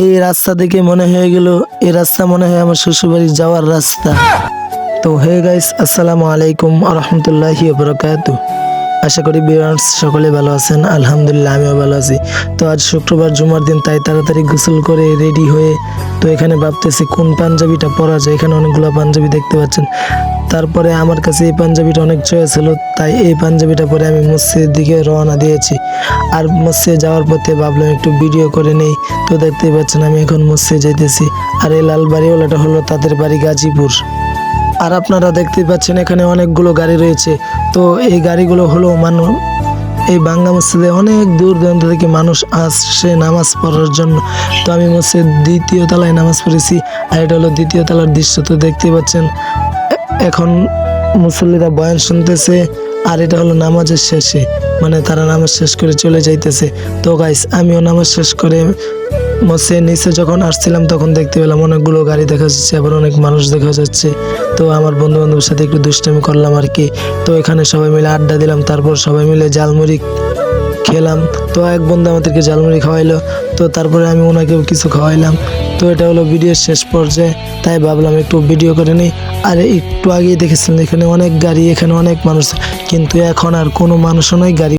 এই রাস্তা দেখে মনে হয়ে গেল, এই রাস্তা মনে হয় আমার শ্বশুরবাড়ি যাওয়ার রাস্তা। তো হে গাইস আসসালামু আলাইকুম রহমতুল্লাহি বরকাত। আশা করি বিয়ার্স সকলে ভালো আছেন, আলহামদুলিল্লাহ আমিও ভালো আছি। তো আজ শুক্রবার জুমার দিন, তাই তাড়াতাড়ি গোসল করে রেডি হয়ে, তো এখানে ভাবতেছি কোন পাঞ্জাবিটা পরা যায়? এখানে অনেকগুলো পাঞ্জাবি দেখতে পাচ্ছেন। তারপরে আমার কাছে এই পাঞ্জাবিটা অনেক চয়েস হলো তাই এই পাঞ্জাবিটা পরে আমি মসজিদের দিকে রওনা দিয়েছি। আর মসজিদে যাওয়ার পথে ভাবলাম একটু ভিডিও করে নেই, তো দেখতেই পাচ্ছেন আমি এখন মসজিদে যাইতেছি। আর এই লাল বাড়িওয়ালাটা হলো তাদের বাড়ি গাজীপুর। আর আপনারা দেখতেই পাচ্ছেন এখানে অনেকগুলো গাড়ি রয়েছে। তো এই গাড়িগুলো হলো মানুষ এই বাংলা মসজিদে অনেক দূর দূরান্ত থেকে মানুষ আসছে নামাজ পড়ার জন্য। তো আমি মসজিদ দ্বিতীয় তলায় নামাজ পড়েছি, আর এটা হলো দ্বিতীয় তলার দৃশ্য। তো দেখতেই পাচ্ছেন এখন মুসল্লিরা বয়ান শুনতেছে, আর এটা হলো নামাজের শেষে মানে তারা নামাজ শেষ করে চলে যাইতেছে। তো গাইস আমিও নামাজ শেষ করে মসজিদের নিচে যখন আসছিলাম, তখন দেখতে পেলাম অনেকগুলো গাড়ি দেখা যাচ্ছে, আবার অনেক মানুষ দেখা যাচ্ছে। তো আমার বন্ধু বান্ধবের সাথে একটু দুষ্টামি করলাম আর কি। তো এখানে সবাই মিলে আড্ডা দিলাম, তারপর সবাই মিলে জালমুড়ি খেলাম। তো এক বন্ধু আমাদেরকে জালমুড়ি খাওয়াইলো। তো তারপরে আমি ওনাকেও কিছু খাওয়াইলাম। তো এটা হলো ভিডিওর শেষ পর্যায়ে। তাই ভাবলাম একটু ভিডিও করে নিই। আর একটু আগেই দেখেছিলাম এখানে অনেক গাড়ি, এখানে অনেক মানুষ। কিন্তু এখন আর কোনো মানুষও নয় গাড়ি